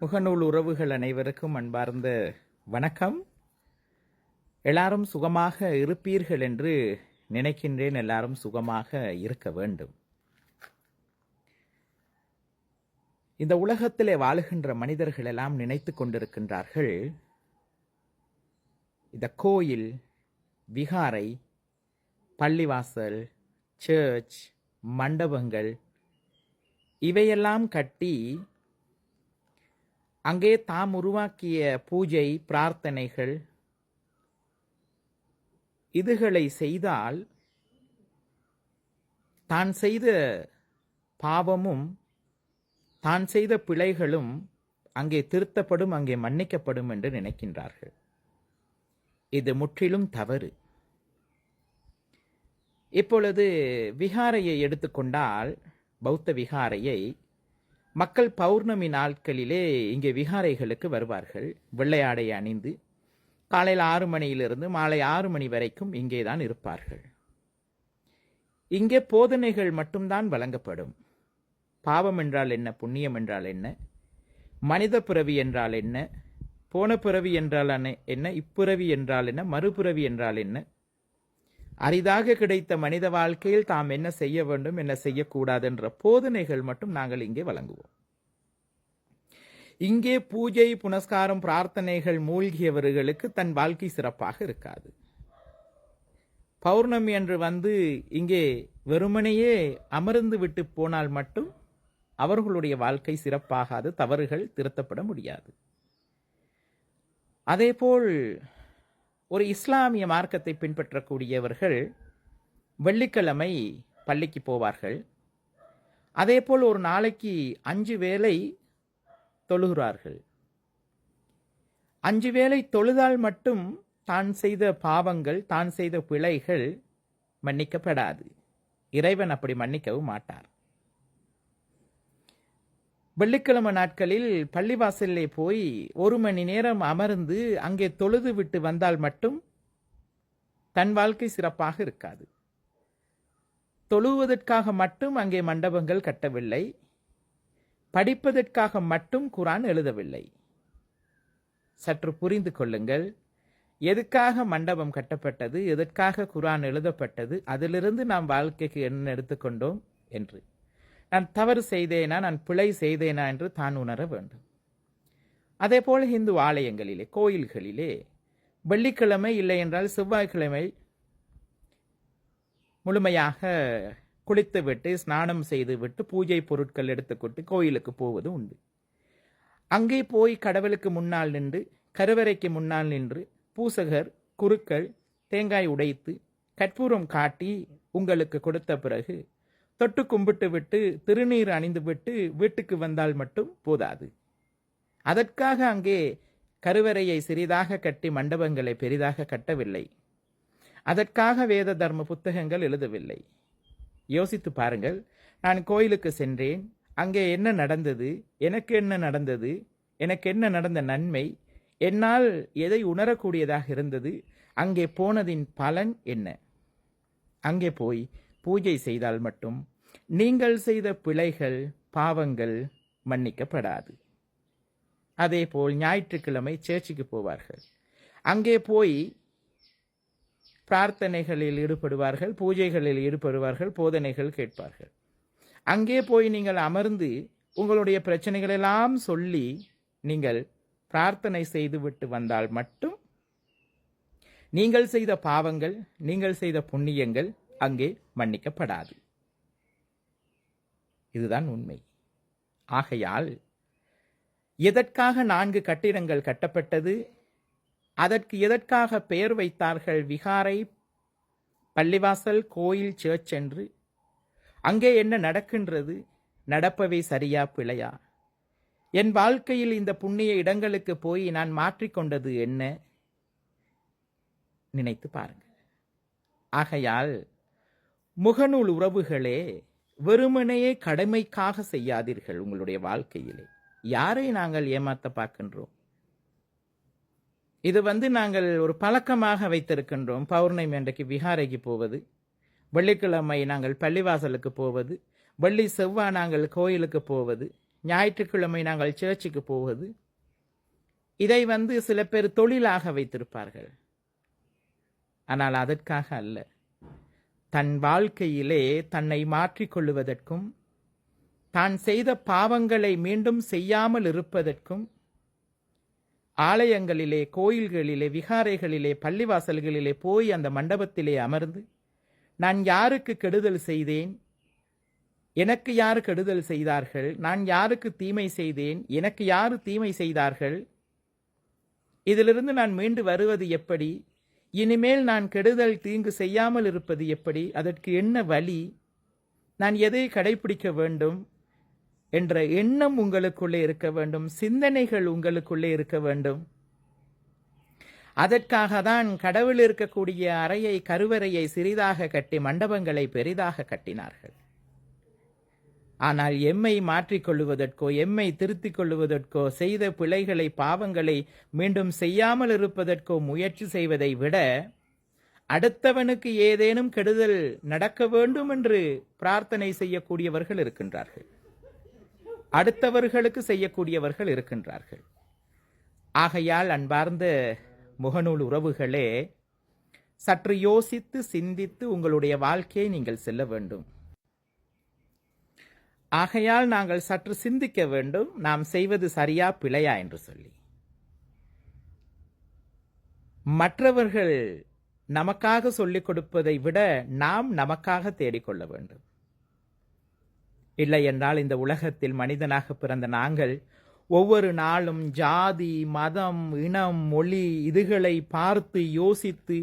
முகநூல் உறவுகள் அனைவருக்கும் அன்பார்ந்த வணக்கம். எல்லாரும் சுகமாக இருப்பீர்கள் என்று நினைக்கின்றேன். எல்லாரும் சுகமாக இருக்க வேண்டும். இந்த உலகத்திலே வாழுகின்ற மனிதர்கள் எல்லாம் நினைத்து கொண்டிருக்கின்றார்கள். இந்த கோயில் விகாரை பள்ளிவாசல் சர்ச் மண்டபங்கள் இவையெல்லாம் கட்டி அங்கே தாம் உருவாக்கிய பூஜை பிரார்த்தனைகள் இதுகளை செய்தால் தான் செய்த பாவமும் தான் செய்த பிழைகளும் அங்கே திருத்தப்படும் அங்கே மன்னிக்கப்படும் என்று நினைக்கின்றார்கள். இது முற்றிலும் தவறு. இப்பொழுது விகாரையை எடுத்துக்கொண்டால் பௌத்த விகாரையை மக்கள் பௌர்ணமி நாட்களிலே இங்கே விகாரைகளுக்கு வருவார்கள். வெள்ளையாடை அணிந்து காலையில் ஆறு மணியிலிருந்து மாலை ஆறு மணி வரைக்கும் இங்கே தான் இருப்பார்கள். இங்கே போதனைகள் மட்டும்தான் வழங்கப்படும். பாவம் என்றால் என்ன? புண்ணியம் என்றால் என்ன? மனித பிறவி என்றால் என்ன? போன பிறவி என்றால் என்ன- என்ன? இப்பிறவி என்றால் என்ன? மறுபிறவி என்றால் என்ன? அரிதாக கிடைத்த மனித வாழ்க்கையில் தாம் என்ன செய்ய வேண்டும் என்ன செய்யக்கூடாது என்ற போதனைகள் மட்டும் நாங்கள் இங்கே வழங்குவோம். இங்கே பூஜை புனஸ்காரம் பிரார்த்தனைகள் மூழ்கியவர்களுக்கு தன் வாழ்க்கை சிறப்பாக இருக்காது. பௌர்ணமி அன்று வந்து இங்கே வெறுமனையே அமர்ந்து விட்டு போனால் மட்டும் அவர்களுடைய வாழ்க்கை சிறப்பாகாது தவறுகள் திருத்தப்பட முடியாது. அதேபோல் ஒரு இஸ்லாமிய மார்க்கத்தை பின்பற்றக்கூடியவர்கள் வெள்ளிக்கிழமை பள்ளிக்கு போவார்கள். அதே போல் ஒரு நாளைக்கு அஞ்சு வேலை தொழுகிறார்கள். அஞ்சு வேலை தொழுதால் மட்டும் தான் செய்த பாவங்கள் தான் செய்த பிழைகள் மன்னிக்கப்படாது. இறைவன் அப்படி மன்னிக்கவும் மாட்டார். வெள்ளிக்கிழமை நாட்களில் பள்ளிவாசலிலே போய் ஒரு மணி நேரம் அமர்ந்து அங்கே தொழுது விட்டு வந்தால் மட்டும் தன் வாழ்க்கை சிறப்பாக இருக்காது. தொழுவதற்காக மட்டும் அங்கே மண்டபங்கள் கட்டவில்லை. படிப்பதற்காக மட்டும் குரான் எழுதவில்லை. சற்று புரிந்து கொள்ளுங்கள். எதுக்காக மண்டபம் கட்டப்பட்டது? எதற்காக குரான் எழுதப்பட்டது? அதிலிருந்து நாம் வாழ்க்கைக்கு என்ன எடுத்துக்கொண்டோம்? என்று. நான் தவறு செய்தேனா நான் பிழை செய்தேனா என்று தான் உணர வேண்டும். அதே போல் இந்து ஆலயங்களிலே கோயில்களிலே வெள்ளிக்கிழமை இல்லை என்றால் செவ்வாய்க்கிழமை முழுமையாக குளித்துவிட்டு ஸ்நானம் செய்துவிட்டு பூஜை பொருட்கள் எடுத்துக்கொண்டு கோயிலுக்கு போவது உண்டு. அங்கே போய் கடவுளுக்கு முன்னால் நின்று கருவறைக்கு முன்னால் நின்று பூசகர் குருக்கள் தேங்காய் உடைத்து கற்பூரம் காட்டி உங்களுக்கு கொடுத்த பிறகு தொட்டு கும்பிட்டு விட்டு திருநீர் அணிந்துவிட்டு வீட்டுக்கு வந்தால் மட்டும் போதாது. அதற்காக அங்கே கருவறையை சிறிதாக கட்டி மண்டபங்களை பெரிதாக கட்டவில்லை. அதற்காக வேத தர்ம புத்தகங்கள் எழுதவில்லை. யோசித்து பாருங்கள் நான் கோயிலுக்கு சென்றேன் அங்கே என்ன நடந்தது எனக்கு என்ன நடந்தது எனக்கு என்ன நடந்த நன்மை என்னால் எதை உணரக்கூடியதாக இருந்தது அங்கே போனதின் பலன் என்ன? அங்கே போய் பூஜை செய்தால் மட்டும் நீங்கள் செய்த பிழைகள் பாவங்கள் மன்னிக்கப்படாது. அதேபோல் ஞாயிற்றுக்கிழமை சேர்ச்சுக்கு போவார்கள். அங்கே போய் பிரார்த்தனைகளில் ஈடுபடுவார்கள் பூஜைகளில் ஈடுபடுவார்கள் போதனைகள் கேட்பார்கள். அங்கே போய் நீங்கள் அமர்ந்து உங்களுடைய பிரச்சனைகளெல்லாம் சொல்லி நீங்கள் பிரார்த்தனை செய்துவிட்டு வந்தால் மட்டும் நீங்கள் செய்த பாவங்கள் நீங்கள் செய்த புண்ணியங்கள் அங்கே மன்னிக்கப்படாது. இதுதான் உண்மை. ஆகையால் எதற்காக நான்கு கட்டிடங்கள் கட்டப்பட்டது? அதற்கு எதற்காக பெயர் வைத்தார்கள் விகாரை பள்ளிவாசல் கோயில் சேர்ச் என்று? அங்கே என்ன நடக்கின்றது? நடப்பவை சரியா பிழையா? என் வாழ்க்கையில் இந்த புண்ணிய இடங்களுக்கு போய் நான் மாற்றிக்கொண்டது என்ன? நினைத்து பாருங்கள். ஆகையால் முகநூல் உறவுகளே வெறுமனையே கடமைக்காக செய்யாதீர்கள் உங்களுடைய வாழ்க்கையிலே. யாரை நாங்கள் ஏமாத்த பார்க்கின்றோம்? இது வந்து நாங்கள் ஒரு பழக்கமாக வைத்திருக்கின்றோம். பௌர்ணமி அன்றைக்கு விஹாரைக்கு போவது வெள்ளிக்கிழமை நாங்கள் பள்ளிவாசலுக்கு போவது வெள்ளி செவ்வாய் நாங்கள் கோயிலுக்கு போவது ஞாயிற்றுக்கிழமை நாங்கள் சர்ச்சுக்கு போவது. இதை வந்து சில பேர் தொழிலாக வைத்திருப்பார்கள். ஆனால் அதற்காக அல்ல. தன் வாழ்க்கையிலே தன்னை மாற்றிக்கொள்ளுவதற்கும் தான் செய்த பாவங்களை மீண்டும் செய்யாமல் இருப்பதற்கும் ஆலயங்களிலே கோயில்களிலே விகாரைகளிலே பள்ளிவாசல்களிலே போய் அந்த மண்டபத்திலே அமர்ந்து நான் யாருக்கு கெடுதல் செய்தேன்? எனக்கு யார் கெடுதல் செய்தார்கள்? நான் யாருக்கு தீமை செய்தேன்? எனக்கு யார் தீமை செய்தார்கள்? இதிலிருந்து நான் மீண்டு வருவது எப்படி? இனிமேல் நான் கெடுதல் தீங்கு செய்யாமல் இருப்பது எப்படி? அதற்கு என்ன வழி? நான் எதை கடைபிடிக்க வேண்டும் என்ற எண்ணம் உங்களுக்குள்ளே இருக்க வேண்டும். சிந்தனைகள் உங்களுக்குள்ளே இருக்க வேண்டும். அதற்காக தான் கடவுள் இருக்கக்கூடிய அறையை கருவறையை சிறிதாக கட்டி மண்டபங்களை பெரிதாக கட்டினார்கள். ஆனால் எம்மை மாற்றிக்கொள்ளுவதற்கோ எம்மை திருத்திக் கொள்ளுவதற்கோ செய்த பிழைகளை பாவங்களை மீண்டும் செய்யாமல் இருப்பதற்கோ முயற்சி செய்வதை விட அடுத்தவனுக்கு ஏதேனும் கெடுதல் நடக்க வேண்டும் என்று பிரார்த்தனை செய்யக்கூடியவர்கள் இருக்கின்றார்கள். அடுத்தவர்களுக்கு செய்யக்கூடியவர்கள் இருக்கின்றார்கள். ஆகையால் அன்பார்ந்த முகநூல் உறவுகளே சற்று யோசித்து சிந்தித்து உங்களுடைய வாழ்க்கையை நீங்கள் செல்ல வேண்டும். ஆகையால் நாங்கள் சற்று சிந்திக்க வேண்டும். நாம் செய்வது சரியா பிழையா என்று சொல்லி. மற்றவர்கள் நமக்காக சொல்லிக் கொடுப்பதை விட நாம் நமக்காக தேடிக்கொள்ள வேண்டும். இல்லை என்றால் இந்த உலகத்தில் மனிதனாக பிறந்த நாங்கள் ஒவ்வொரு நாளும் ஜாதி மதம் இனம் மொழி இதுகளை பார்த்து யோசித்து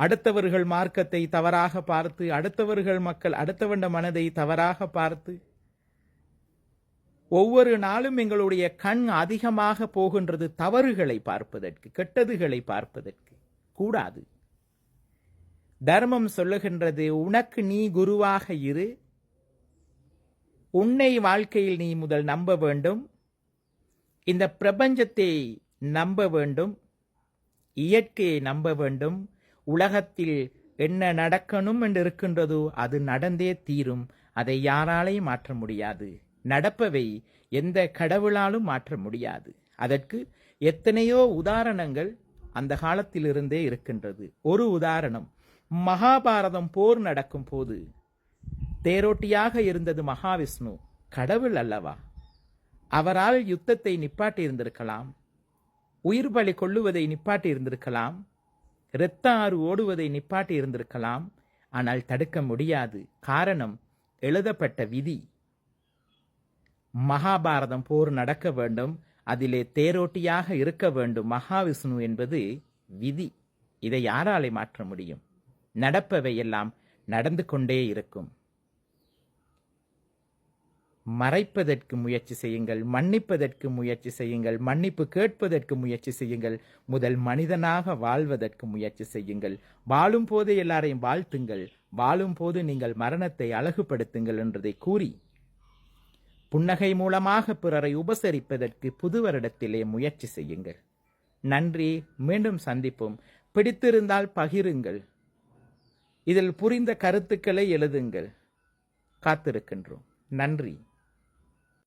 அடுத்தவர்கள் மார்க்கத்தை தவறாக பார்த்து அடுத்தவர்கள் மக்கள் அடுத்தவண்ட மனதை தவறாக பார்த்து ஒவ்வொரு நாளும் எங்களுடைய கண் அதிகமாக போகின்றது தவறுகளை பார்ப்பதற்கு கெட்டதுகளை பார்ப்பதற்கு. கூடாது. தர்மம் சொல்லுகின்றது உனக்கு நீ குருவாக இரு. உன்னை வாழ்க்கையில் நீ முதல் நம்ப வேண்டும். இந்த பிரபஞ்சத்தை நம்ப வேண்டும். இயற்கையை நம்ப வேண்டும். உலகத்தில் என்ன நடக்கணும் என்று இருக்கின்றதோ அது நடந்தே தீரும். அதை யாராலையும் மாற்ற முடியாது. நடப்பவை எந்த கடவுளாலும் மாற்ற முடியாது. அதற்கு எத்தனையோ உதாரணங்கள் அந்த காலத்திலிருந்தே இருக்கின்றது. ஒரு உதாரணம் மகாபாரதம் போர் நடக்கும் போது தேரோட்டியாக இருந்தது மகாவிஷ்ணு. கடவுள் அல்லவா? அவரால் யுத்தத்தை நிப்பாட்டி இருந்திருக்கலாம் உயிர் பலி கொள்ளுவதை நிப்பாட்டி இருந்திருக்கலாம் இரத்த ஆறு ஓடுவதை நிப்பாட்டி இருந்திருக்கலாம். ஆனால் தடுக்க முடியாது. காரணம் எழுதப்பட்ட விதி. மகாபாரதம் போர் நடக்க வேண்டும். அதிலே தேரோட்டியாக இருக்க வேண்டும். மகாவிஷ்ணு என்பது விதி. இதை யாராலே மாற்ற முடியும்? நடப்பவை எல்லாம் நடந்து கொண்டே இருக்கும். மறைப்பதற்கு முயற்சி செய்யுங்கள் மன்னிப்பதற்கு முயற்சி செய்யுங்கள் மன்னிப்பு கேட்பதற்கு முயற்சி செய்யுங்கள் முதல் மனிதனாக வாழ்வதற்கு முயற்சி செய்யுங்கள். வாழும் போது எல்லாரையும் வாழ்த்துங்கள் வாழும் போது நீங்கள் மரணத்தை அழகுபடுத்துங்கள் என்றதை கூறி புன்னகை மூலமாக பிறரை உபசரிப்பதற்கு புது வருடத்திலே முயற்சி செய்யுங்கள். நன்றி மீண்டும் சந்திப்போம். பிடித்திருந்தால் பகிருங்கள். இதில் புரிந்த கருத்துக்களை எழுதுங்கள். காத்திருக்கின்றோம். நன்றி.